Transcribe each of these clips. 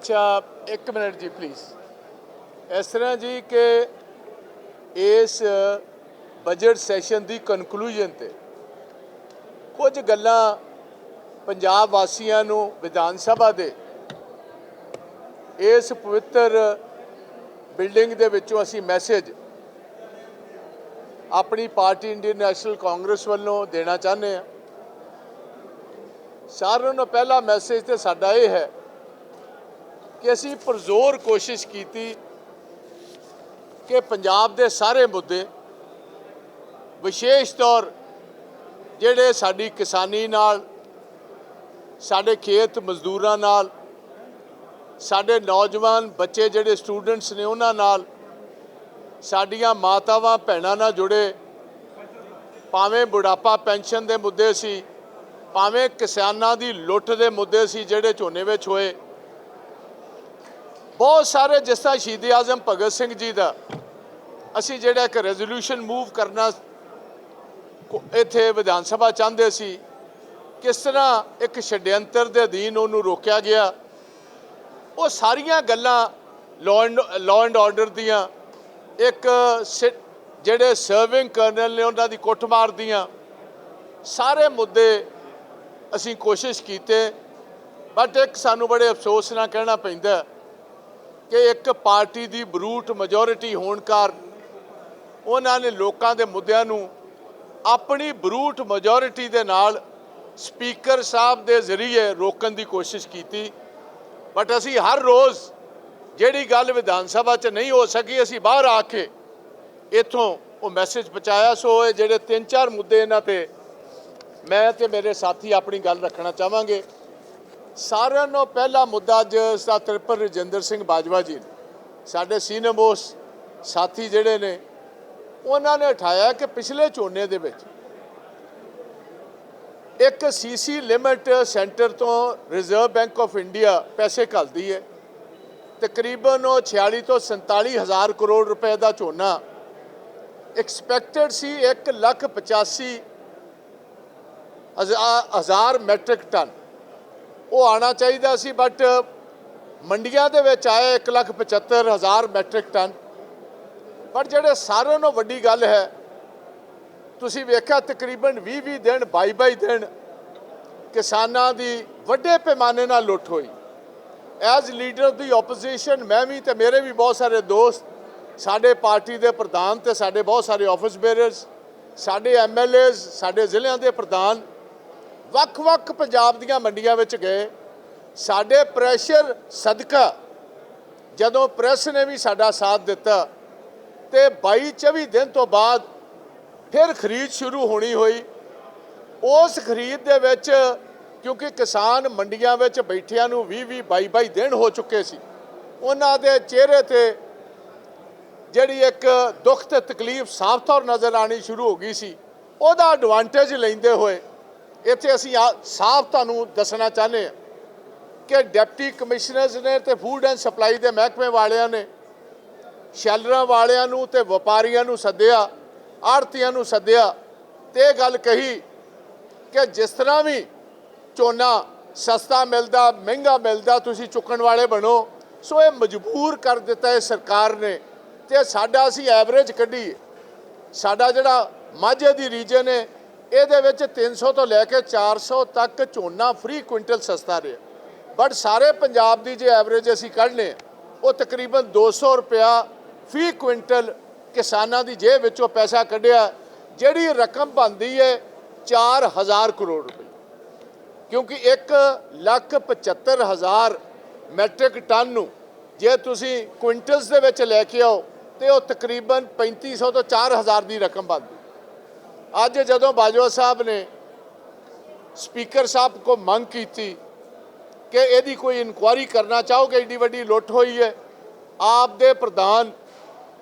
ਅੱਛਾ 1 ਮਿੰਟ ਜੀ ਪਲੀਜ਼ ਇਸ ਤਰ੍ਹਾਂ ਜੀ ਕਿ ਇਸ ਬਜਟ ਸੈਸ਼ਨ ਦੀ ਕਨਕਲੂਜਨ ਤੇ ਕੁਝ ਗੱਲਾਂ ਪੰਜਾਬ ਵਾਸੀਆਂ ਨੂੰ ਵਿਧਾਨ ਸਭਾ ਦੇ ਇਸ ਪਵਿੱਤਰ ਬਿਲਡਿੰਗ ਦੇ ਵਿੱਚੋਂ ਅਸੀਂ ਮੈਸੇਜ ਆਪਣੀ ਪਾਰਟੀ ਇੰਡੀਅਨ ਨੈਸ਼ਨਲ ਕਾਂਗਰਸ ਵੱਲੋਂ ਦੇਣਾ ਚਾਹੁੰਦੇ ਹਾਂ। ਸਾਰਿਆਂ ਨੂੰ ਪਹਿਲਾ ਮੈਸੇਜ ਤੇ ਸਾਡਾ ਇਹ ਹੈ ਕਿ ਅਸੀਂ ਪਰਜ਼ੋਰ ਕੋਸ਼ਿਸ਼ ਕੀਤੀ ਕਿ ਪੰਜਾਬ ਦੇ ਸਾਰੇ ਮੁੱਦੇ ਵਿਸ਼ੇਸ਼ ਤੌਰ ਜਿਹੜੇ ਸਾਡੀ ਕਿਸਾਨੀ ਨਾਲ, ਸਾਡੇ ਖੇਤ ਮਜ਼ਦੂਰਾਂ ਨਾਲ, ਸਾਡੇ ਨੌਜਵਾਨ ਬੱਚੇ ਜਿਹੜੇ ਸਟੂਡੈਂਟਸ ਨੇ ਉਹਨਾਂ ਨਾਲ, ਸਾਡੀਆਂ ਮਾਤਾਵਾਂ ਭੈਣਾਂ ਨਾਲ ਜੁੜੇ, ਭਾਵੇਂ ਬੁਢਾਪਾ ਪੈਨਸ਼ਨ ਦੇ ਮੁੱਦੇ ਸੀ, ਭਾਵੇਂ ਕਿਸਾਨਾਂ ਦੀ ਲੁੱਟ ਦੇ ਮੁੱਦੇ ਸੀ ਜਿਹੜੇ ਝੋਨੇ ਵਿੱਚ ਹੋਏ ਬਹੁਤ ਸਾਰੇ ਜਿਸ ਤਰ੍ਹਾਂ ਸ਼ਹੀਦ ਆਜ਼ਮ ਭਗਤ ਸਿੰਘ ਜੀ ਦਾ, ਅਸੀਂ ਜਿਹੜਾ ਇੱਕ ਰੈਜ਼ੋਲੂਸ਼ਨ ਮੂਵ ਕਰਨਾ ਇੱਥੇ ਵਿਧਾਨ ਸਭਾ ਚਾਹੁੰਦੇ ਸੀ, ਕਿਸ ਤਰ੍ਹਾਂ ਇੱਕ ਛਡਿਅੰਤਰ ਦੇ ਅਧੀਨ ਉਹਨੂੰ ਰੋਕਿਆ ਗਿਆ। ਉਹ ਸਾਰੀਆਂ ਗੱਲਾਂ law and law and order ਦੀਆਂ, ਇੱਕ ਸਿ- ਜਿਹੜੇ ਸਰਵਿੰਗ ਕਰਨਲ ਨੇ ਉਹਨਾਂ ਦੀ ਕੁੱਟਮਾਰ ਦੀਆਂ, ਸਾਰੇ ਮੁੱਦੇ ਅਸੀਂ ਕੋਸ਼ਿਸ਼ ਕੀਤੇ ਬਟ ਇੱਕ ਸਾਨੂੰ ਬੜੇ ਅਫਸੋਸ ਨਾਲ ਕਹਿਣਾ ਪੈਂਦਾ ਕਿ ਇੱਕ ਪਾਰਟੀ ਦੀ ਬਰੂਟ ਮੈਜੋਰਿਟੀ ਹੋਣ ਕਾਰਨ ਉਹਨਾਂ ਨੇ ਲੋਕਾਂ ਦੇ ਮੁੱਦਿਆਂ ਨੂੰ ਆਪਣੀ ਬਰੂਟ ਮੈਜੋਰਿਟੀ ਦੇ ਨਾਲ ਸਪੀਕਰ ਸਾਹਿਬ ਦੇ ਜ਼ਰੀਏ ਰੋਕਣ ਦੀ ਕੋਸ਼ਿਸ਼ ਕੀਤੀ। ਬਟ ਅਸੀਂ ਹਰ ਰੋਜ਼ ਜਿਹੜੀ ਗੱਲ ਵਿਧਾਨ ਸਭਾ 'ਚ ਨਹੀਂ ਹੋ ਸਕੀ, ਅਸੀਂ ਬਾਹਰ ਆ ਕੇ ਇੱਥੋਂ ਉਹ ਮੈਸੇਜ ਪਹੁੰਚਾਇਆ। ਸੋ ਇਹ ਜਿਹੜੇ ਤਿੰਨ ਚਾਰ ਮੁੱਦੇ ਇਹਨਾਂ ਤੇ ਮੈਂ ਤੇ ਮੇਰੇ ਸਾਥੀ ਆਪਣੀ ਗੱਲ ਰੱਖਣਾ ਚਾਹਾਂਗੇ। ਸਾਰਿਆਂ ਨੂੰ ਪਹਿਲਾ ਮੁੱਦਾ ਅੱਜ ਸਾ ਤ੍ਰਿਪਤ ਰਜਿੰਦਰ ਸਿੰਘ ਬਾਜਵਾ ਜੀ ਨੇ। ਸਾਡੇ ਸੀਨੀਅਰ ਮੋਸਟ ਸਾਥੀ ਜਿਹੜੇ ਨੇ, ਉਹਨਾਂ ਨੇ ਉਠਾਇਆ ਕਿ ਪਿਛਲੇ ਝੋਨੇ ਦੇ ਵਿੱਚ ਇੱਕ ਸੀਸੀ ਲਿਮਿਟ ਸੈਂਟਰ ਤੋਂ ਰਿਜ਼ਰਵ ਬੈਂਕ ਆਫ ਇੰਡੀਆ ਪੈਸੇ ਘੱਲਦੀ ਹੈ। ਤਕਰੀਬਨ ਉਹ 46 ਤੋਂ 47 ਹਜ਼ਾਰ ਕਰੋੜ ਰੁਪਏ ਦਾ ਝੋਨਾ ਐਕਸਪੈਕਟਡ ਸੀ 1 ਲੱਖ 85 ਹਜ਼ਾਰ ਮੈਟ੍ਰਿਕ ਟਨ ਉਹ ਆਣਾ ਚਾਹੀਦਾ ਸੀ ਬਟ ਮੰਡੀਆਂ ਦੇ ਵਿੱਚ ਆਇਆ 1 ਲੱਖ 75 ਹਜ਼ਾਰ ਮੈਟ੍ਰਿਕ ਟਨ ਪਰ ਜਿਹੜੇ ਸਾਰਿਆਂ ਨੂੰ ਵੱਡੀ ਗੱਲ ਹੈ, ਤੁਸੀਂ ਵੇਖਿਆ ਤਕਰੀਬਨ 20 20 ਦਿਨ 22 22 ਦਿਨ ਕਿਸਾਨਾਂ ਦੀ ਵੱਡੇ ਪੈਮਾਨੇ ਨਾਲ ਲੁੱਟ ਹੋਈ। ਐਜ਼ ਲੀਡਰ ਦੀ ਆਪੋਜੀਸ਼ਨ ਮੈਂ ਵੀ ਤੇ ਮੇਰੇ ਵੀ ਬਹੁਤ ਸਾਰੇ ਦੋਸਤ, ਸਾਡੇ ਪਾਰਟੀ ਦੇ ਪ੍ਰਧਾਨ ਤੇ ਸਾਡੇ ਬਹੁਤ ਸਾਰੇ ਆਫਿਸ ਬੇਅਰਸ ਸਾਡੇ ਐਮਐਲਏਜ਼ ਸਾਡੇ ਜ਼ਿਲ੍ਹਿਆਂ ਦੇ ਪ੍ਰਧਾਨ ਵੱਖ-ਵੱਖ ਪੰਜਾਬ ਦੀਆਂ ਮੰਡੀਆਂ ਵਿੱਚ ਗਏ। ਸਾਡੇ ਪ੍ਰੈਸ਼ਰ ਸਦਕਾ, ਜਦੋਂ ਪ੍ਰੈਸ ਨੇ ਵੀ ਸਾਡਾ ਸਾਥ ਦਿੱਤਾ ਤੇ 22 24 ਦਿਨ ਤੋਂ ਬਾਅਦ ਫਿਰ ਖਰੀਦ ਸ਼ੁਰੂ ਹੋਣੀ ਹੋਈ। ਉਸ ਖਰੀਦ ਦੇ ਵਿੱਚ ਕਿਉਂਕਿ ਕਿਸਾਨ ਮੰਡੀਆਂ ਵਿੱਚ ਬੈਠਿਆਂ ਨੂੰ 20 20 22 22 ਦਿਨ ਹੋ ਚੁੱਕੇ ਸੀ। ਉਹਨਾਂ ਦੇ ਚਿਹਰੇ ਤੇ ਜਿਹੜੀ ਇੱਕ ਦੁੱਖ ਤੇ ਤਕਲੀਫ ਸਾਫ਼ ਤੌਰ ਨਜ਼ਰ ਆਣੀ ਸ਼ੁਰੂ ਹੋ ਗਈ ਸੀ। ਉਹਦਾ ਐਡਵਾਂਟੇਜ ਲੈਂਦੇ ਹੋਏ ਇੱਥੇ ਅਸੀਂ ਆ- ਸਾਫ਼ ਤੁਹਾਨੂੰ ਦੱਸਣਾ ਚਾਹੁੰਦੇ ਹਾਂ ਕਿ ਡਿਪਟੀ ਕਮਿਸ਼ਨਰਸ ਨੇ ਤੇ ਫੂਡ ਐਂਡ ਸਪਲਾਈ ਦੇ ਮਹਿਕਮੇ ਵਾਲਿਆਂ ਨੇ ਸ਼ੈਲਰਾਂ ਵਾਲਿਆਂ ਨੂੰ ਤੇ ਵਪਾਰੀਆਂ ਨੂੰ ਸੱਦਿਆ ਆੜਤੀਆਂ ਨੂੰ ਸੱਦਿਆ ਤੇ ਇਹ ਗੱਲ ਕਹੀ ਕਿ ਜਿਸ ਤਰ੍ਹਾਂ ਵੀ ਝੋਨਾ ਸਸਤਾ ਮਿਲਦਾ, ਮਹਿੰਗਾ ਮਿਲਦਾ, ਤੁਸੀਂ ਚੁੱਕਣ ਵਾਲੇ ਬਣੋ, ਸੋ ਇਹ ਮਜਬੂਰ ਕਰ ਦਿੱਤਾ ਹੈ ਸਰਕਾਰ ਨੇ ਤੇ ਸਾਡਾ ਅਸੀਂ ਐਵਰੇਜ ਕੱਢੀ ਸਾਡਾ ਜਿਹੜਾ ਮਾਝੇ ਦੀ ਰੀਜਨ ਹੈ ਇਹਦੇ ਵਿੱਚ 300 ਤੋਂ ਲੈ ਕੇ 400 ਤੱਕ ਝੋਨਾ ਫ੍ਰੀ ਕੁਇੰਟਲ ਸਸਤਾ ਰਿਹਾ। ਬਟ ਸਾਰੇ ਪੰਜਾਬ ਦੀ ਜੇ ਐਵਰੇਜ ਅਸੀਂ ਕੱਢਨੇ, ਉਹ ਤਕਰੀਬਨ 200 ਰੁਪਿਆ ਫੀ ਕੁਇੰਟਲ ਕਿਸਾਨਾਂ ਦੀ ਜੇਬ ਵਿੱਚੋਂ ਪੈਸਾ ਕੱਢਿਆ, ਜਿਹੜੀ ਰਕਮ ਬਣਦੀ ਹੈ 4000 ਕਰੋੜ ਰੁਪਏ। ਕਿਉਂਕਿ 1 ਲੱਖ 75 ਹਜ਼ਾਰ ਮੈਟ੍ਰਿਕ ਟਨ ਨੂੰ ਜੇ ਤੁਸੀਂ ਕੁਇੰਟਲਸ ਦੇ ਵਿੱਚ ਲੈ ਕੇ ਆਓ, ਤੇ ਉਹ ਤਕਰੀਬਨ 3500 ਤੋਂ 4000 ਦੀ ਰਕਮ ਬਣਦੀ। ਅੱਜ ਜਦੋਂ ਬਾਜਵਾ ਸਾਹਿਬ ਨੇ ਸਪੀਕਰ ਸਾਹਿਬ ਕੋ ਮੰਗ ਕੀਤੀ ਕਿ ਇਹਦੀ ਕੋਈ ਇਨਕੁਆਇਰੀ ਕਰਨਾ ਚਾਹੋਗੇ ਏਡੀ ਵੱਡੀ ਲੁੱਟ ਹੋਈ ਹੈ, ਆਪ ਦੇ ਪ੍ਰਧਾਨ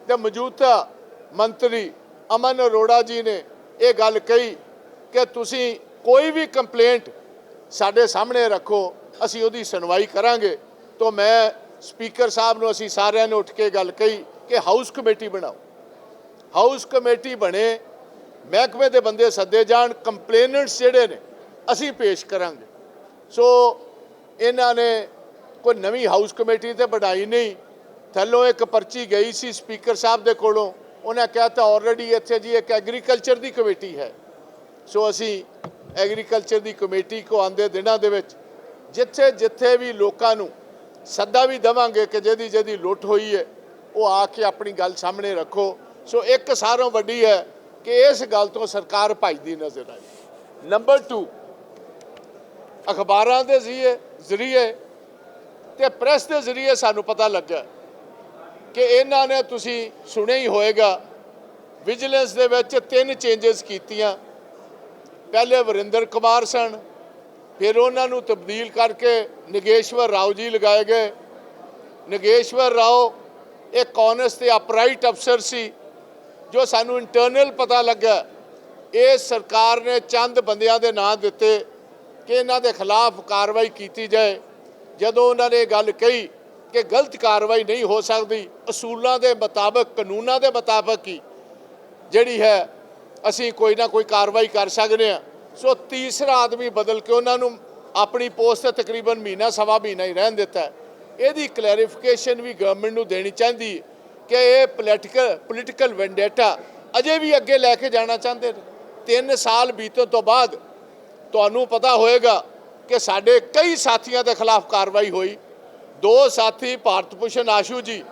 ਤੇ ਮੌਜੂਦਾ ਮੰਤਰੀ ਅਮਨ ਅਰੋੜਾ ਜੀ ਨੇ ਇਹ ਗੱਲ ਕਹੀ ਕਿ ਤੁਸੀਂ ਕੋਈ ਵੀ ਕੰਪਲੇਂਟ ਸਾਡੇ ਸਾਹਮਣੇ ਰੱਖੋ, ਅਸੀਂ ਉਹਦੀ ਸੁਣਵਾਈ ਕਰਾਂਗੇ। ਤੋਂ ਮੈਂ ਸਪੀਕਰ ਸਾਹਿਬ ਨੂੰ ਅਸੀਂ ਸਾਰਿਆਂ ਨੇ ਉੱਠ ਕੇ ਗੱਲ ਕਹੀ ਕਿ ਹਾਊਸ ਕਮੇਟੀ ਬਣਾਓ। ਹਾਊਸ ਕਮੇਟੀ ਬਣੇ ਮਹਿਕਮੇ ਦੇ ਬੰਦੇ ਸੱਦੇ ਜਾਣ, ਕੰਪਲੇਨੈਂਟਸ ਜਿਹੜੇ ਨੇ, ਅਸੀਂ ਪੇਸ਼ ਕਰਾਂਗੇ। ਸੋ ਇਹਨਾਂ ਨੇ ਕੋਈ ਨਵੀਂ ਹਾਊਸ ਕਮੇਟੀ ਤੇ ਬਣਾਈ ਨਹੀਂ। ਥੱਲੋਂ ਇੱਕ ਪਰਚੀ ਗਈ ਸੀ ਸਪੀਕਰ ਸਾਹਿਬ ਦੇ ਕੋਲੋਂ। ਉਹਨੇ ਕਹਿਤਾ ਆਲਰੇਡੀ ਇੱਥੇ ਜੀ ਇੱਕ ਐਗਰੀਕਲਚਰ ਦੀ ਕਮੇਟੀ ਹੈ। ਸੋ ਅਸੀਂ ਐਗਰੀਕਲਚਰ ਦੀ ਕਮੇਟੀ ਕੋ ਆਂਦੇ ਦਿਨਾਂ ਦੇ ਵਿੱਚ ਜਿੱਥੇ ਜਿੱਥੇ ਵੀ ਲੋਕਾਂ ਨੂੰ ਸੱਦਾ ਵੀ ਦਵਾਂਗੇ ਕਿ ਜਿਹਦੀ ਜਿਹਦੀ ਲੁੱਟ ਹੋਈ ਹੈ, ਉਹ ਆ ਕੇ ਆਪਣੀ ਗੱਲ ਸਾਹਮਣੇ ਰੱਖੋ। ਸੋ ਇੱਕ ਸਾਰੋਂ ਵੱਡੀ ਹੈ ਕਿ ਇਸ ਗੱਲ ਤੋਂ ਸਰਕਾਰ ਭੱਜਦੀ ਨਜ਼ਰ ਆਈ। ਨੰਬਰ 2 ਅਖਬਾਰਾਂ ਦੇ ਜ਼ਰੀਏ ਜ਼ਰੀਏ ਤੇ ਪ੍ਰੈਸ ਦੇ ਜ਼ਰੀਏ ਸਾਨੂੰ ਪਤਾ ਲੱਗਾ ਕਿ ਇਹਨਾਂ ਨੇ ਤੁਸੀਂ ਸੁਣਿਆ ਹੀ ਹੋਵੇਗਾ ਵਿਜੀਲੈਂਸ ਦੇ ਵਿੱਚ ਤਿੰਨ ਚੇਂਜਸ ਕੀਤੀਆਂ। ਪਹਿਲੇ ਵਰਿੰਦਰ ਕੁਮਾਰ ਸਨ, ਫਿਰ ਉਹਨਾਂ ਨੂੰ ਤਬਦੀਲ ਕਰਕੇ ਨਗੇਸ਼ਵਰ ਰਾਓ ਜੀ ਲਗਾਏ ਗਏ। ਨਗੇਸ਼ਵਰ ਰਾਓ, ਇਹ ਕੌਨਸ ਦੇ ਅਪਰਾਈਟ ਅਫਸਰ ਸੀ। ਜੋ ਸਾਨੂੰ ਇੰਟਰਨਲ ਪਤਾ ਲੱਗਾ ਇਹ ਸਰਕਾਰ ਨੇ ਚੰਦ ਬੰਦਿਆਂ ਦੇ ਨਾਂ ਦਿੱਤੇ ਕਿ ਇਹਨਾਂ ਦੇ ਖਿਲਾਫ ਕਾਰਵਾਈ ਕੀਤੀ ਜਾਏ। ਜਦੋਂ ਉਹਨਾਂ ਨੇ ਇਹ ਗੱਲ ਕਹੀ ਕਿ ਗਲਤ ਕਾਰਵਾਈ ਨਹੀਂ ਹੋ ਸਕਦੀ, ਅਸੂਲਾਂ ਦੇ ਮੁਤਾਬਕ, ਕਾਨੂੰਨਾਂ ਦੇ ਮੁਤਾਬਕ ਹੀ ਜਿਹੜੀ ਹੈ, ਅਸੀਂ ਕੋਈ ਨਾ ਕੋਈ ਕਾਰਵਾਈ ਕਰ ਸਕਦੇ ਹਾਂ। ਸੋ ਤੀਸਰਾ ਆਦਮੀ ਬਦਲ ਕੇ ਉਹਨਾਂ ਨੂੰ ਆਪਣੀ ਪੋਸਟ ਤੇ ਤਕਰੀਬਨ ਮਹੀਨਾ, ਸਵਾ ਮਹੀਨਾ ਹੀ ਰਹਿਣ ਦਿੱਤਾ। ਇਹਦੀ ਕਲੈਰੀਫਿਕੇਸ਼ਨ ਵੀ ਗਵਰਨਮੈਂਟ ਨੂੰ ਦੇਣੀ ਚਾਹੀਦੀ ਹੈ। ਕਿ ਇਹ ਪੋਲੀਟੀਕਲ ਪੋਲੀਟੀਕਲ ਵੈਂਡੇਟਾ ਅਜੇ ਵੀ ਅੱਗੇ ਲੈ ਕੇ ਜਾਣਾ ਚਾਹੁੰਦੇ ਨੇ। 3 ਸਾਲ ਬੀਤਣ ਤੋਂ ਬਾਅਦ ਤੁਹਾਨੂੰ ਪਤਾ ਹੋਏਗਾ ਕਿ ਸਾਡੇ ਕਈ ਸਾਥੀਆਂ ਦੇ ਖਿਲਾਫ ਕਾਰਵਾਈ ਹੋਈ। ਦੋ ਸਾਥੀ ਭਾਰਤ ਭੂਸ਼ਣ ਆਸ਼ੂ ਜੀ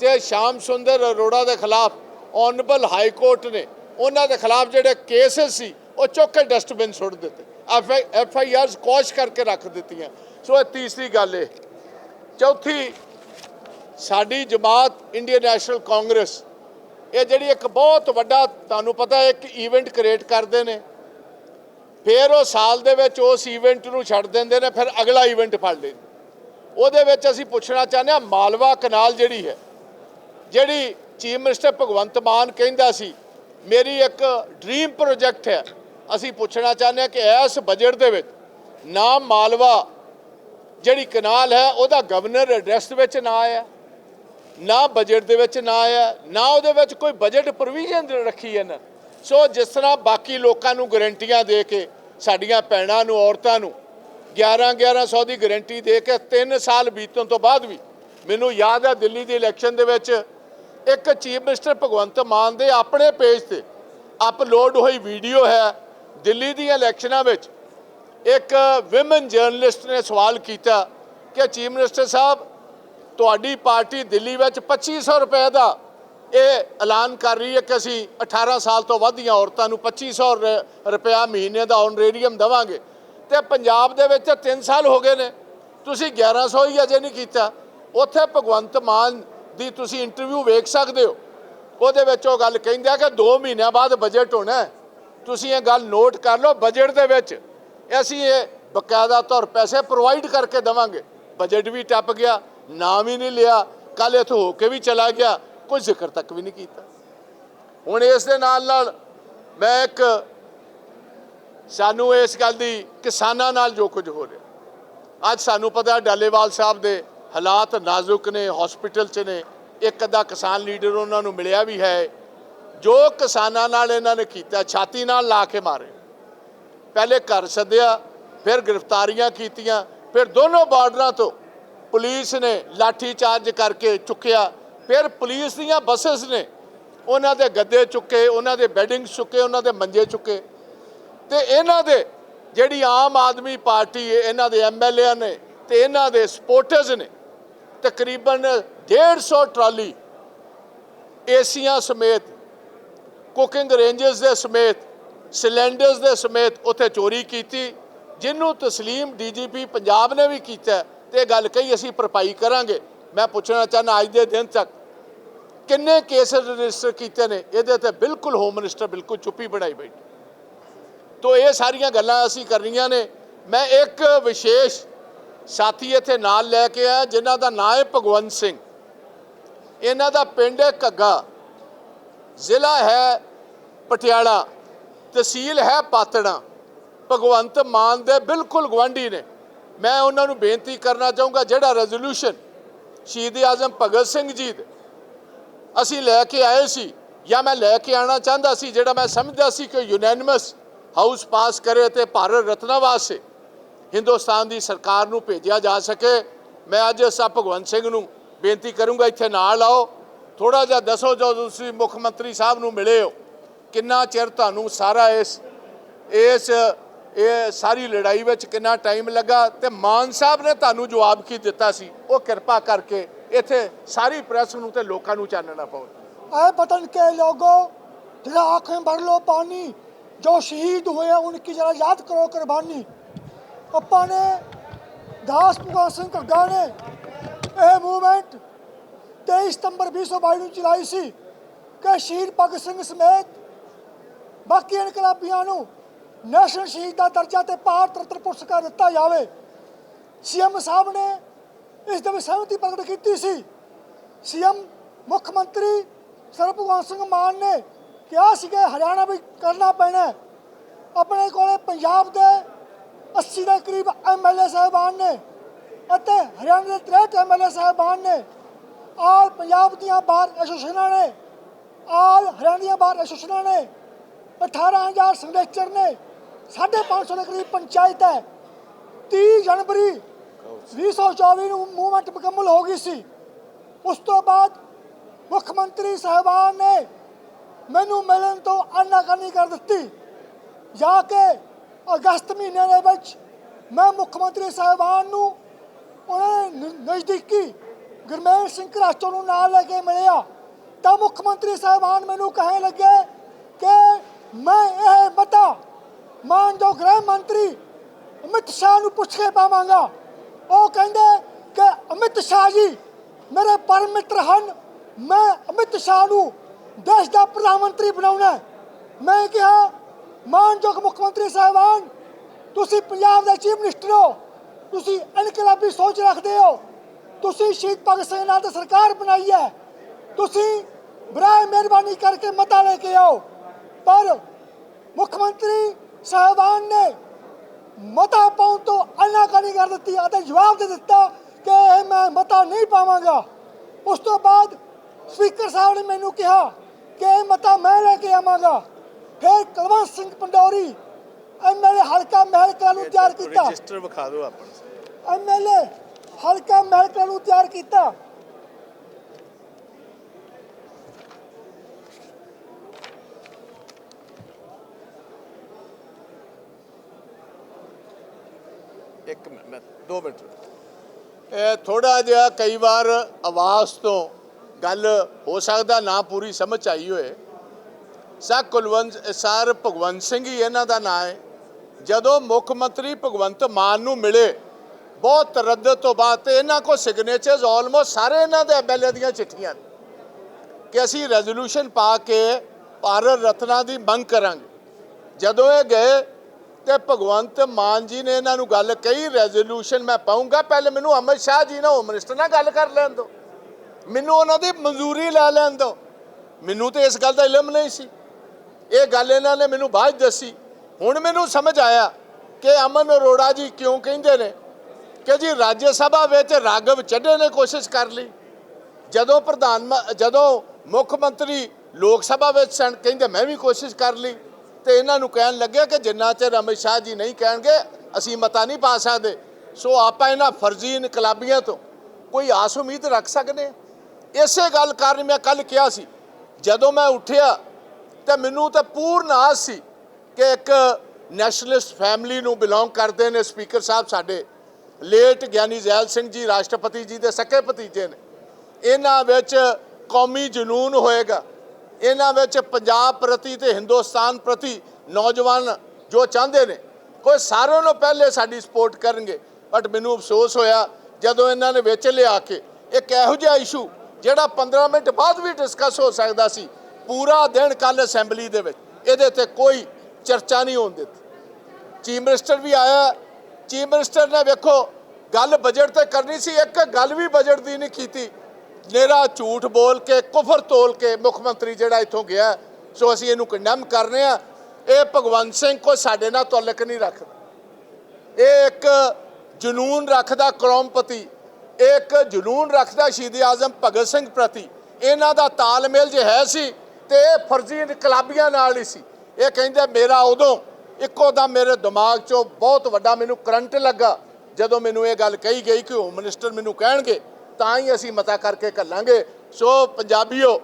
ਤੇ ਸ਼ਾਮ ਸੁੰਦਰ ਅਰੋੜਾ ਦੇ ਖਿਲਾਫ ਆਨਰੇਬਲ ਹਾਈ ਕੋਰਟ ਨੇ ਉਹਨਾਂ ਦੇ ਖਿਲਾਫ ਜਿਹੜੇ ਕੇਸਸ ਸੀ, ਉਹ ਚੁੱਕ ਕੇ ਡਸਟਬਿਨ ਸੁੱਟ ਦਿੱਤੇ। ਐਫ ਆਈ ਆਰਸ ਕੋਸ਼ ਕਰਕੇ ਰੱਖ ਦਿੱਤੀਆਂ। ਸੋ ਇਹ ਤੀਸਰੀ ਗੱਲ ਹੈ ਚੌਥੀ ਸਾਡੀ ਜਮਾਤ ਇੰਡੀਅਨ ਨੈਸ਼ਨਲ ਕਾਂਗਰਸ, ਇਹ ਜਿਹੜੀ ਇੱਕ ਬਹੁਤ ਵੱਡਾ, ਤੁਹਾਨੂੰ ਪਤਾ ਇੱਕ ਇਵੈਂਟ ਕ੍ਰੀਏਟ ਕਰਦੇ ਨੇ। ਫਿਰ ਉਹ ਸਾਲ ਦੇ ਵਿੱਚ ਉਸ ਇਵੈਂਟ ਨੂੰ ਛੱਡ ਦਿੰਦੇ ਨੇ, ਫਿਰ ਅਗਲਾ ਇਵੈਂਟ ਫੜ ਲੈਂਦੇ ਉਹਦੇ ਵਿੱਚ ਅਸੀਂ ਪੁੱਛਣਾ ਚਾਹੁੰਦੇ ਹਾਂ, ਮਾਲਵਾ ਕਨਾਲ ਜਿਹੜੀ ਹੈ, ਜਿਹੜੀ ਚੀਫ ਮਿਨਿਸਟਰ ਭਗਵੰਤ ਮਾਨ ਕਹਿੰਦਾ ਸੀ, ਮੇਰੀ ਇੱਕ ਡ੍ਰੀਮ ਪ੍ਰੋਜੈਕਟ ਹੈ। ਅਸੀਂ ਪੁੱਛਣਾ ਚਾਹੁੰਦੇ ਹਾਂ ਕਿ ਇਸ ਬਜਟ ਦੇ ਵਿੱਚ ਨਾ ਮਾਲਵਾ, ਜਿਹੜੀ ਕਨਾਲ ਹੈ, ਉਹਦਾ ਗਵਰਨਰ ਐਡਰੈਸ ਵਿੱਚ ਨਾ ਆਇਆ। ਨਾ ਬਜਟ ਦੇ ਵਿੱਚ ਨਾ ਆਇਆ, ਨਾ ਉਹਦੇ ਵਿੱਚ ਕੋਈ ਬਜਟ ਪ੍ਰੋਵੀਜ਼ਨ ਰੱਖੀ ਇਹਨਾਂ ਸੋ ਜਿਸ ਤਰ੍ਹਾਂ ਬਾਕੀ ਲੋਕਾਂ ਨੂੰ ਗਰੰਟੀਆਂ ਦੇ ਕੇ, ਸਾਡੀਆਂ ਭੈਣਾਂ ਨੂੰ, ਔਰਤਾਂ ਨੂੰ 11 1100 ਦੀ ਗਰੰਟੀ ਦੇ ਕੇ 3 ਸਾਲ ਬੀਤਣ ਤੋਂ ਬਾਅਦ ਵੀ, ਮੈਨੂੰ ਯਾਦ ਹੈ ਦਿੱਲੀ ਦੀ ਇਲੈਕਸ਼ਨ ਦੇ ਵਿੱਚ ਇੱਕ ਚੀਫ ਮਿਨਿਸਟਰ ਭਗਵੰਤ ਮਾਨ ਦੇ ਆਪਣੇ ਪੇਜ ਤੇ ਅਪਲੋਡ ਹੋਈ ਵੀਡੀਓ ਹੈ ਦਿੱਲੀ ਦੀਆਂ ਇਲੈਕਸ਼ਨਾਂ ਵਿੱਚ। ਇੱਕ ਵਿਮਨ ਜਰਨਲਿਸਟ ਨੇ ਸਵਾਲ ਕੀਤਾ ਕਿ ਚੀਫ ਮਿਨਿਸਟਰ ਸਾਹਿਬ ਤੁਹਾਡੀ ਪਾਰਟੀ ਦਿੱਲੀ ਵਿੱਚ 2500 ਰੁਪਏ ਦਾ ਇਹ ਐਲਾਨ ਕਰ ਰਹੀ ਹੈ ਕਿ ਅਸੀਂ 18 ਸਾਲ ਤੋਂ ਵੱਧ ਦੀਆਂ ਔਰਤਾਂ ਨੂੰ 2500 ਰ- ਰੁਪਇਆ ਮਹੀਨੇ ਦਾ ਆਨਰੇਰੀਅਮ ਦੇਵਾਂਗੇ। ਤੇ ਪੰਜਾਬ ਦੇ ਵਿੱਚ 3 ਸਾਲ ਹੋ ਗਏ ਨੇ। ਤੁਸੀਂ 1100 ਹੀ ਅਜੇ ਨਹੀਂ ਕੀਤਾ। ਉੱਥੇ ਭਗਵੰਤ ਮਾਨ ਦੀ ਤੁਸੀਂ ਇੰਟਰਵਿਊ ਵੇਖ ਸਕਦੇ ਹੋ। ਉਹਦੇ ਵਿੱਚ ਉਹ ਗੱਲ ਕਹਿੰਦੇ ਆ ਕਿ 2 ਮਹੀਨਿਆਂ ਬਾਅਦ ਬਜਟ ਹੋਣਾ ਤੁਸੀਂ ਇਹ ਗੱਲ ਨੋਟ ਕਰ ਲਓ ਬਜਟ ਦੇ ਵਿੱਚ। ਅਸੀਂ ਇਹ ਬਕਾਇਦਾ ਤੌਰ ਪੈਸੇ ਪ੍ਰੋਵਾਈਡ ਕਰਕੇ ਦੇਵਾਂਗੇ। ਬਜਟ ਵੀ ਟੱਪ ਗਿਆ। ਨਾਮ ਹੀ ਨਹੀਂ ਲਿਆ। ਕੱਲ ਇੱਥੋਂ ਹੋ ਕੇ ਵੀ ਚਲਾ ਗਿਆ। ਕੋਈ ਜ਼ਿਕਰ ਤੱਕ ਵੀ ਨਹੀਂ ਕੀਤਾ। ਹੁਣ ਇਸ ਦੇ ਨਾਲ ਨਾਲ ਮੈਂ ਇੱਕ ਸਾਨੂੰ ਇਸ ਗੱਲ ਦੀ ਕਿਸਾਨਾਂ ਨਾਲ ਜੋ ਕੁਝ ਹੋ ਰਿਹਾ। ਅੱਜ ਸਾਨੂੰ ਪਤਾ ਡਾਲੇਵਾਲ ਸਾਹਿਬ ਦੇ ਹਾਲਾਤ ਨਾਜ਼ੁਕ ਨੇ ਹਸਪੀਟਲ 'ਚ ਨੇ। ਇੱਕ ਅੱਧਾ ਕਿਸਾਨ ਲੀਡਰ ਉਹਨਾਂ ਨੂੰ ਮਿਲਿਆ ਵੀ ਹੈ। ਜੋ ਕਿਸਾਨਾਂ ਨਾਲ ਇਹਨਾਂ ਨੇ ਕੀਤਾ, ਛਾਤੀ ਨਾਲ ਲਾ ਕੇ ਮਾਰੇ। ਪਹਿਲੇ ਘਰ ਸੱਦਿਆ, ਫਿਰ ਗ੍ਰਿਫਤਾਰੀਆਂ ਕੀਤੀਆਂ, ਫਿਰ ਦੋਨੋਂ ਬਾਰਡਰਾਂ ਤੋਂ ਪੁਲਿਸ ਨੇ ਲਾਠੀ ਚਾਰਜ ਕਰਕੇ ਚੁੱਕਿਆ। ਫਿਰ ਪੁਲਿਸ ਦੀਆਂ ਬੱਸਸ ਨੇ ਉਹਨਾਂ ਦੇ ਗੱਦੇ ਚੁੱਕੇ, ਉਹਨਾਂ ਦੇ ਬੈਡਿੰਗ ਚੁੱਕੇ, ਉਹਨਾਂ ਦੇ ਮੰਜੇ ਚੁੱਕੇ। ਤੇ ਇਹਨਾਂ ਦੇ ਜਿਹੜੀ ਆਮ ਆਦਮੀ ਪਾਰਟੀ ਹੈ, ਇਹਨਾਂ ਦੇ ਐਮਐਲਏ ਨੇ ਤੇ ਇਹਨਾਂ ਦੇ ਸਪੋਰਟਰਸ ਨੇ, ਤਕਰੀਬਨ 150 ਟਰਾਲੀ ਏਸੀਆਂ ਸਮੇਤ, ਕੁਕਿੰਗ ਰੇਂਜਸ ਦੇ ਸਮੇਤ, ਸਿਲੰਡਰਸ ਦੇ ਸਮੇਤ ਉੱਥੇ ਚੋਰੀ ਕੀਤੀ, ਜਿਹਨੂੰ ਤਸਲੀਮ ਡੀਜੀਪੀ ਪੰਜਾਬ ਨੇ ਵੀ ਕੀਤਾ। ਤੇ ਇਹ ਗੱਲ ਕਹੀ ਅਸੀਂ ਭਰਪਾਈ ਕਰਾਂਗੇ। ਮੈਂ ਪੁੱਛਣਾ ਚਾਹੁੰਦਾ ਅੱਜ ਦੇ ਦਿਨ ਤੱਕ ਕਿੰਨੇ ਕੇਸ ਰਜਿਸਟਰ ਕੀਤੇ ਨੇ? ਇਹਦੇ ਤੇ ਬਿਲਕੁਲ ਹੋਮ ਮਿਨਿਸਟਰ ਬਿਲਕੁਲ ਚੁੱਪੀ ਬਣਾਈ ਬੈਠੀ। ਤੋ ਇਹ ਸਾਰੀਆਂ ਗੱਲਾਂ ਅਸੀਂ ਕਰਨੀਆਂ ਨੇ। ਮੈਂ ਇੱਕ ਵਿਸ਼ੇਸ਼ ਸਾਥੀ ਇੱਥੇ ਨਾਲ ਲੈ ਕੇ ਆਇਆ, ਜਿਨ੍ਹਾਂ ਦਾ ਨਾਂ ਹੈ ਭਗਵੰਤ ਸਿੰਘ। ਇਹਨਾਂ ਦਾ ਪਿੰਡ ਹੈ ਘੱਗਾ। ਜ਼ਿਲ੍ਹਾ ਹੈ ਪਟਿਆਲਾ। ਤਹਿਸੀਲ ਹੈ ਪਾਤੜਾ। ਭਗਵੰਤ ਮਾਨ ਦੇ ਬਿਲਕੁਲ ਗਵਾਂਢੀ ਨੇ। ਮੈਂ ਉਹਨਾਂ ਨੂੰ ਬੇਨਤੀ ਕਰਨਾ ਚਾਹੂੰਗਾ, ਜਿਹੜਾ ਰੈਜ਼ੋਲੂਸ਼ਨ ਸ਼ਹੀਦ ਆਜ਼ਮ ਭਗਤ ਸਿੰਘ ਜੀ ਦੇ ਅਸੀਂ ਲੈ ਕੇ ਆਏ ਸੀ, ਜਾਂ ਮੈਂ ਲੈ ਕੇ ਆਣਾ ਚਾਹੁੰਦਾ ਸੀ, ਜਿਹੜਾ ਮੈਂ ਸਮਝਦਾ ਸੀ ਕਿ ਯੂਨੈਨਿਮਸ ਹਾਊਸ ਪਾਸ ਕਰੇ ਤੇ ਭਾਰਤ ਰਤਨਾ ਵਾਸਤੇ ਹਿੰਦੁਸਤਾਨ ਦੀ ਸਰਕਾਰ ਨੂੰ ਭੇਜਿਆ ਜਾ ਸਕੇ। ਮੈਂ ਅੱਜ ਸਾਹਿਬ ਭਗਵੰਤ ਸਿੰਘ ਨੂੰ ਬੇਨਤੀ ਕਰੂੰਗਾ, ਇੱਥੇ ਨਾਲ ਆਓ। ਥੋੜਾ ਜਿਹਾ ਦੱਸੋ, ਜਦੋਂ ਤੁਸੀਂ ਮੁੱਖ ਮੰਤਰੀ ਸਾਹਿਬ ਨੂੰ ਮਿਲੇ ਹੋ, ਕਿੰਨਾ ਚਿਰ ਤੁਹਾਨੂੰ ਸਾਰਾ ਇਸ ਇਸ ਇਹ ਸਾਰੀ ਲੜਾਈ ਵਿੱਚ ਕਿੰਨਾ ਟਾਈਮ ਲੱਗਾ ਤੇ ਮਾਨ ਸਾਹਿਬ ਨੇ ਤੁਹਾਨੂੰ ਜਵਾਬ ਕੀ ਦਿੱਤਾ ਸੀ ਉਹ ਕਿਰਪਾ ਕਰਕੇ ਇੱਥੇ ਸਾਰੀ ਪ੍ਰੈਸ ਨੂੰ ਤੇ ਲੋਕਾਂ ਨੂੰ ਚਾਨਣਾ ਪਾਓ ऐ वतन के लोगों जरा आंखें भर लो पानी जो शहीद हुए उनकी जरा याद करो कुर्बानी पप्पा ने दास भगवान सिंह ਕੱਗਾ ਨੇ ਇਹ ਮੂਵਮੈਂਟ 23 ਸਤੰਬਰ 2022 ਨੂੰ ਚਲਾਈ ਸੀ ਕਿ ਸ਼ਹੀਦ ਭਗਤ ਸਿੰਘ ਸਮੇਤ ਬਾਕੀ ਇਨਕਲਾਬੀਆਂ ਨੂੰ ਨੈਸ਼ਨਲ ਸ਼ਹੀਦ ਦਾ ਦਰਜਾ ਤੇ ਭਾਰਤ ਰਤਨ ਪੁਰਸਕਾਰ ਦਿੱਤਾ ਜਾਵੇ। ਸੀਐਮ ਸਾਹਿਬ ਨੇ ਇਸ ਦੇ ਵਿੱਚ ਸਹਿਮਤੀ ਪ੍ਰਗਟ ਕੀਤੀ ਸੀ। ਸੀਐਮ ਮੁੱਖ ਮੰਤਰੀ ਸਰ ਭਗਵੰਤ ਸਿੰਘ ਮਾਨ ਨੇ ਕਿਹਾ ਸੀ ਕਿ ਹਰਿਆਣਾ ਵੀ ਕਰਨਾ ਪੈਣਾ ਆਪਣੇ ਕੋਲੇ ਪੰਜਾਬ ਦੇ 80 ਦੇ ਕਰੀਬ ਐਮਐਲਏ ਸਾਹਿਬਾਨ ਨੇ ਅਤੇ ਹਰਿਆਣਾ ਦੇ 63 ਐਮਐਲਏ ਸਾਹਿਬਾਨ ਨੇ। ਆਲ ਪੰਜਾਬ ਦੀਆਂ ਬਾਰ ਐਸੋਸੀਏਸ਼ਨਾਂ ਨੇ, ਆਲ ਹਰਿਆਣਾ ਦੀਆਂ ਬਾਰ ਐਸੋਸੀਏਸ਼ਨਾਂ ਨੇ 18000 ਸਿਗਨੇਚਰ ਨੇ 550 ਦੇ ਕਰੀਬ ਪੰਚਾਇਤ ਹੈ। 30 ਜਨਵਰੀ 2024 ਨੂੰ ਮੂਵਮੈਂਟ ਮੁਕੰਮਲ ਹੋ ਗਈ ਸੀ। ਉਸ ਤੋਂ ਬਾਅਦ ਮੁੱਖ ਮੰਤਰੀ ਸਾਹਿਬਾਨ ਨੇ ਮੈਨੂੰ ਮਿਲਣ ਤੋਂ ਆਨਾਕਾਨੀ ਕਰ ਦਿੱਤੀ। ਜਾ ਕੇ ਅਗਸਤ ਮਹੀਨੇ ਦੇ ਵਿੱਚ ਮੈਂ ਮੁੱਖ ਮੰਤਰੀ ਸਾਹਿਬਾਨ ਨੂੰ ਉਹਨਾਂ ਦੇ ਨਜ਼ਦੀਕੀ ਗੁਰਮੇਲ ਸਿੰਘ ਘਰਾਚੋਂ ਨੂੰ ਨਾਲ ਲੈ ਕੇ ਮਿਲਿਆ। ਤਾਂ ਮੁੱਖ ਮੰਤਰੀ ਸਾਹਿਬਾਨ ਮੈਨੂੰ ਕਹਿਣ ਲੱਗੇ ਕਿ ਮੈਂ ਇਹ ਮਤਾ ਮਾਨਯੋਗ ਗ੍ਰਹਿ ਮੰਤਰੀ ਅਮਿਤ ਸ਼ਾਹ ਨੂੰ ਪੁੱਛ ਕੇ ਪਾਵਾਂਗਾ। ਉਹ ਕਹਿੰਦੇ ਕਿ ਅਮਿਤ ਸ਼ਾਹ ਜੀ, ਮੇਰੇ ਪਰਮ ਮਿੱਤਰ ਹਨ। ਮੈਂ ਅਮਿਤ ਸ਼ਾਹ ਨੂੰ ਦੇਸ਼ ਦਾ ਪ੍ਰਧਾਨ ਮੰਤਰੀ ਬਣਾਉਣਾ ਹੈ। ਮੈਂ ਕਿਹਾ ਮਾਨਯੋਗ ਮੁੱਖ ਮੰਤਰੀ ਸਾਹਿਬਾਨ, ਤੁਸੀਂ ਪੰਜਾਬ ਦੇ ਚੀਫ ਮਿਨਿਸਟਰ ਹੋ। ਤੁਸੀਂ ਇਨਕਲਾਬੀ ਸੋਚ ਰੱਖਦੇ ਹੋ। ਤੁਸੀਂ ਸ਼ਹੀਦ ਭਗਤ ਸਿੰਘ ਨਾਲ ਤਾਂ ਸਰਕਾਰ ਬਣਾਈ ਹੈ। ਤੁਸੀਂ ਬਰਾਏ ਮਿਹਰਬਾਨੀ ਕਰਕੇ ਮਤਾ ਲੈ ਕੇ ਆਓ। ਪਰ ਮੁੱਖ ਮੰਤਰੀ ਸਾਹਿਬਾਨ ਨੇ ਮਤਾ ਪਾਉਣ ਤੋਂ ਅਨਾਕਾਰੀ ਕਰ ਦਿੱਤੀ ਅਤੇ ਜਵਾਬ ਦੇ ਦਿੱਤਾ ਕਿ ਇਹ ਮੈਂ ਮਤਾ ਨਹੀਂ ਪਾਵਾਂਗਾ। ਉਸ ਤੋਂ ਬਾਅਦ ਸਪੀਕਰ ਸਾਹਿਬ ਨੇ ਮੈਨੂੰ ਕਿਹਾ ਕਿ ਇਹ ਮਤਾ ਮੈਂ ਲੈ ਕੇ ਆਵਾਂਗਾ। ਫਿਰ ਕੁਲਵੰਤ ਸਿੰਘ ਪੰਡੋਰੀ ਐਮਐਲਏ ਹਲਕਾ ਮਹਿਲਕਾ ਨੂੰ ਤਿਆਰ ਕੀਤਾ। ਰਜਿਸਟਰ ਵਿਖਾ ਦਿਓ ਆਪਣਾ। ਐਮਐਲਏ ਹਲਕਾ ਮਹਿਲਕਾ ਨੂੰ ਤਿਆਰ ਕੀਤਾ। ਇੱਕ ਮਿੰਟ, ਮੈਂ 2 ਮਿੰਟ ਇਹ ਥੋੜਾ ਜਿਹਾ ਕਈ ਵਾਰ ਆਵਾਜ਼ ਤੋਂ ਗੱਲ ਹੋ ਸਕਦਾ, ਨਾ ਪੂਰੀ ਸਮਝ ਆਈ ਹੋਏ। ਸਾ ਕੁਲਵੰਤ, ਸਰ ਭਗਵੰਤ ਸਿੰਘ ਹੀ ਇਹਨਾਂ ਦਾ ਨਾਂ ਹੈ। ਜਦੋਂ ਮੁੱਖ ਮੰਤਰੀ ਭਗਵੰਤ ਮਾਨ ਨੂੰ ਮਿਲੇ, ਬਹੁਤ ਤਰੱਦਦ ਤੋਂ ਬਾਅਦ ਤੇ ਇਹਨਾਂ ਕੋ ਸਿਗਨੇਚਰਸ ਆਲਮੋਸਟ ਸਾਰੇ ਇਹਨਾਂ ਦੇ ਐਮਐਲਏ ਦੀਆਂ ਚਿੱਠੀਆਂ ਨੇ ਕਿ ਅਸੀਂ ਰੈਜ਼ੋਲੂਸ਼ਨ ਪਾ ਕੇ ਭਾਰਤ ਰਤਨਾ ਦੀ ਮੰਗ ਕਰਾਂਗੇ। ਜਦੋਂ ਇਹ ਗਏ ਤੇ ਭਗਵੰਤ ਮਾਨ ਜੀ ਨੇ ਇਹਨਾਂ ਨੂੰ ਗੱਲ ਕਹੀ ਰੈਜ਼ੋਲੂਸ਼ਨ ਮੈਂ ਪਾਉਂਗਾ। ਪਹਿਲੇ ਮੈਨੂੰ ਅਮਿਤ ਸ਼ਾਹ ਜੀ ਨਾਲ ਹੋਮ ਮਿਨਿਸਟਰ ਨਾਲ ਗੱਲ ਕਰ ਲੈਣ ਦਿਓ ਮੈਨੂੰ ਉਹਨਾਂ ਦੀ ਮਨਜ਼ੂਰੀ ਲੈ ਲੈਣ ਦਿਓ ਮੈਨੂੰ ਤੇ ਇਸ ਗੱਲ ਦਾ ਇਲਮ ਨਹੀਂ ਸੀ। ਇਹ ਗੱਲ ਇਹਨਾਂ ਨੇ ਮੈਨੂੰ ਬਾਅਦ ਦੱਸੀ। ਹੁਣ ਮੈਨੂੰ ਸਮਝ ਆਇਆ ਕਿ ਅਮਨ ਅਰੋੜਾ ਜੀ ਕਿਉਂ ਕਹਿੰਦੇ ਨੇ ਕਿ ਜੀ ਰਾਜ ਸਭਾ ਵਿੱਚ ਰਾਗਵ ਚੱਡੇ ਨੇ ਕੋਸ਼ਿਸ਼ ਕਰ ਲਈ। ਜਦੋਂ ਪ੍ਰਧਾਨ ਮ- ਜਦੋਂ ਮੁੱਖ ਮੰਤਰੀ ਲੋਕ ਸਭਾ ਵਿੱਚ ਸਨ, ਕਹਿੰਦੇ ਮੈਂ ਵੀ ਕੋਸ਼ਿਸ਼ ਕਰ ਲਈ। ਤੇ ਇਹਨਾਂ ਨੂੰ ਕਹਿਣ ਲੱਗੇ ਕਿ ਜਿੰਨਾ ਚਿਰ ਅਮਿਤ ਸ਼ਾਹ ਜੀ ਨਹੀਂ ਕਹਿਣਗੇ, ਅਸੀਂ ਮਤਾ ਨਹੀਂ ਪਾ ਸਕਦੇ। ਸੋ ਆਪਾਂ ਇਹਨਾਂ ਫਰਜ਼ੀ ਇਨਕਲਾਬੀਆਂ ਤੋਂ ਕੋਈ ਆਸ ਉਮੀਦ ਰੱਖ ਸਕਦੇ ਇਸੇ ਗੱਲ ਕਾਰਨ ਮੈਂ ਕੱਲ ਕਿਹਾ ਸੀ, ਜਦੋਂ ਮੈਂ ਉੱਠਿਆ ਤੇ ਮੈਨੂੰ ਤਾਂ ਪੂਰਨ ਆਸ ਸੀ ਕਿ ਇੱਕ ਨੈਸ਼ਨਲਿਸਟ ਫੈਮਿਲੀ ਨੂੰ ਬਿਲੋਂਗ ਕਰਦੇ ਨੇ ਸਪੀਕਰ ਸਾਹਿਬ ਸਾਡੇ। ਲੇਟ ਗਿਆਨੀ ਜ਼ੈਲ ਸਿੰਘ ਜੀ, ਰਾਸ਼ਟਰਪਤੀ ਜੀ ਦੇ ਸਕੇ ਭਤੀਜੇ ਨੇ। ਇਹਨਾਂ ਵਿੱਚ ਕੌਮੀ ਜਨੂਨ ਹੋਏਗਾ। ਇਹਨਾਂ ਵਿੱਚ ਪੰਜਾਬ ਪ੍ਰਤੀ ਤੇ ਹਿੰਦੁਸਤਾਨ ਪ੍ਰਤੀ ਨੌਜਵਾਨ ਜੋ ਚਾਹੁੰਦੇ ਨੇ, ਕੋਈ ਸਾਰਿਆਂ ਨੂੰ ਪਹਿਲੇ ਸਾਡੀ ਸਪੋਰਟ ਕਰਨਗੇ। ਬਟ ਮੈਨੂੰ ਅਫਸੋਸ ਹੋਇਆ ਜਦੋਂ ਇਹਨਾਂ ਨੇ ਵਿੱਚ ਲਿਆ ਕੇ, ਇੱਕ ਇਹੋ ਜਿਹਾ ਇਸ਼ੂ ਜਿਹੜਾ 15 ਮਿੰਟ ਬਾਅਦ ਵੀ ਡਿਸਕਸ ਹੋ ਸਕਦਾ ਸੀ, ਪੂਰਾ ਦਿਨ ਕੱਲ ਅਸੈਂਬਲੀ ਦੇ ਵਿੱਚ, ਇਹਦੇ ਤੇ ਕੋਈ ਚਰਚਾ ਨਹੀਂ ਹੋਣ ਦਿੱਤੀ। ਚੀਫ ਮਿਨਿਸਟਰ ਵੀ ਆਇਆ ਚੀਫ ਮਿਨਿਸਟਰ ਨੇ ਵੇਖੋ, ਗੱਲ ਬਜਟ ਤੇ ਕਰਨੀ ਸੀ, ਇੱਕ ਗੱਲ ਵੀ ਬਜਟ ਦੀ ਨਹੀਂ ਕੀਤੀ। ਨੇਰਾ ਝੂਠ ਬੋਲ ਕੇ, ਕੁਫਰ ਤੋਲ ਕੇ ਮੁੱਖ ਮੰਤਰੀ ਜਿਹੜਾ ਇੱਥੋਂ ਗਿਆ, ਸੋ ਅਸੀਂ ਇਹਨੂੰ ਕੰਡੈਮ ਕਰ ਰਹੇ ਹਾਂ। ਇਹ ਭਗਵੰਤ ਸਿੰਘ ਕੋ ਸਾਡੇ ਨਾਲ ਤਾਲੁਕ ਨਹੀਂ ਰੱਖਦਾ। ਇਹ ਇੱਕ ਜਨੂਨ ਰੱਖਦਾ ਕੌਮਪਤੀ ਇੱਕ ਜਨੂਨ ਰੱਖਦਾ ਸ਼ਹੀਦ ਆਜ਼ਮ ਭਗਤ ਸਿੰਘ ਪ੍ਰਤੀ। ਇਹਨਾਂ ਦਾ ਤਾਲਮੇਲ ਜੇ ਹੈ ਸੀ, ਤੇ ਇਹ ਫਰਜ਼ੀ ਇਨਕਲਾਬੀਆਂ ਨਾਲ ਹੀ ਸੀ। ਇਹ ਕਹਿੰਦੇ ਮੇਰਾ ਉਦੋਂ, ਇੱਕੋ ਦਮ ਮੇਰੇ ਦਿਮਾਗ 'ਚੋਂ ਬਹੁਤ ਵੱਡਾ ਮੈਨੂੰ ਕਰੰਟ ਲੱਗਾ, ਜਦੋਂ ਮੈਨੂੰ ਇਹ ਗੱਲ ਕਹੀ ਗਈ ਕਿ ਹੋਮ ਮਿਨਿਸਟਰ ਮੈਨੂੰ ਕਹਿਣਗੇ ਤਾਂ ਹੀ ਅਸੀਂ ਮਤਾ ਕਰਕੇ ਘੱਲਾਂਗੇ। ਸੋ ਪੰਜਾਬੀਓ,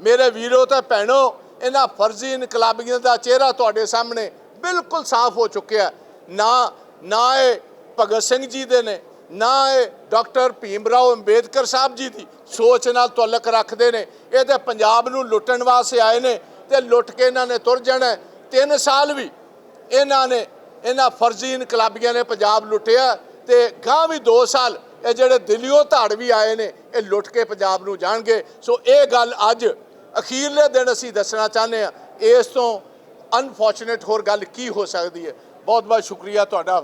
ਮੇਰੇ ਵੀਰੋ ਤੇ ਭੈਣੋ, ਇਹਨਾਂ ਫਰਜ਼ੀ ਇਨਕਲਾਬੀਆਂ ਦਾ ਚਿਹਰਾ ਤੁਹਾਡੇ ਸਾਹਮਣੇ ਬਿਲਕੁਲ ਸਾਫ਼ ਹੋ ਚੁੱਕਿਆ ਨਾ ਨਾ ਇਹ ਭਗਤ ਸਿੰਘ ਜੀ ਦੇ ਨੇ, ਨਾ ਇਹ ਡਾਕਟਰ ਭੀਮ ਰਾਓ ਅੰਬੇਦਕਰ ਸਾਹਿਬ ਜੀ ਦੀ ਸੋਚ ਨਾਲ ਤਾਲੁਕ ਰੱਖਦੇ ਨੇ। ਇਹ ਤੇ ਪੰਜਾਬ ਨੂੰ ਲੁੱਟਣ ਵਾਸਤੇ ਆਏ ਨੇ ਤੇ ਲੁੱਟ ਕੇ ਇਹਨਾਂ ਨੇ ਤੁਰ ਜਾਣਾ ਤਿੰਨ ਸਾਲ ਵੀ ਇਹਨਾਂ ਨੇ, ਇਹਨਾਂ ਫਰਜ਼ੀ ਇਨਕਲਾਬੀਆਂ ਨੇ ਪੰਜਾਬ ਲੁੱਟਿਆ ਤੇ ਗਾਂ ਵੀ 2 ਸਾਲ ਇਹ ਜਿਹੜੇ ਦਿੱਲੀੋਂ ਧਾੜ ਵੀ ਆਏ ਨੇ, ਇਹ ਲੁੱਟ ਕੇ ਪੰਜਾਬ ਨੂੰ ਜਾਣਗੇ। ਸੋ ਇਹ ਗੱਲ ਅੱਜ ਅਖੀਰਲੇ ਦਿਨ ਅਸੀਂ ਦੱਸਣਾ ਚਾਹੁੰਦੇ ਆ ਇਸ ਤੋਂ ਅਨਫੋਰਚੂਨੇਟ ਹੋਰ ਗੱਲ ਕੀ ਹੋ ਸਕਦੀ ਹੈ? ਬਹੁਤ ਬਹੁਤ ਸ਼ੁਕਰੀਆ ਤੁਹਾਡਾ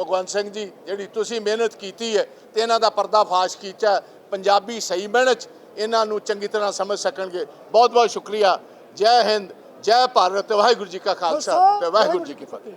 ਭਗਵੰਤ ਸਿੰਘ ਜੀ, ਜਿਹੜੀ ਤੁਸੀਂ ਮਿਹਨਤ ਕੀਤੀ ਹੈ ਤੇ ਇਹਨਾਂ ਦਾ ਪਰਦਾਫਾਸ਼ ਕੀਤਾ ਪੰਜਾਬੀ ਸਹੀ ਮਿਹਨਤ ਇਹਨਾਂ ਨੂੰ ਚੰਗੀ ਤਰ੍ਹਾਂ ਸਮਝ ਸਕਣਗੇ। ਬਹੁਤ ਬਹੁਤ ਸ਼ੁਕਰੀਆ। ਜੈ ਹਿੰਦ, ਜੈ ਭਾਰਤ। ਵਾਹਿਗੁਰੂ ਜੀ ਕਾ ਖਾਲਸਾ ਤੇ ਵਾਹਿਗੁਰੂ ਜੀ ਕੀ ਫਤਿਹ।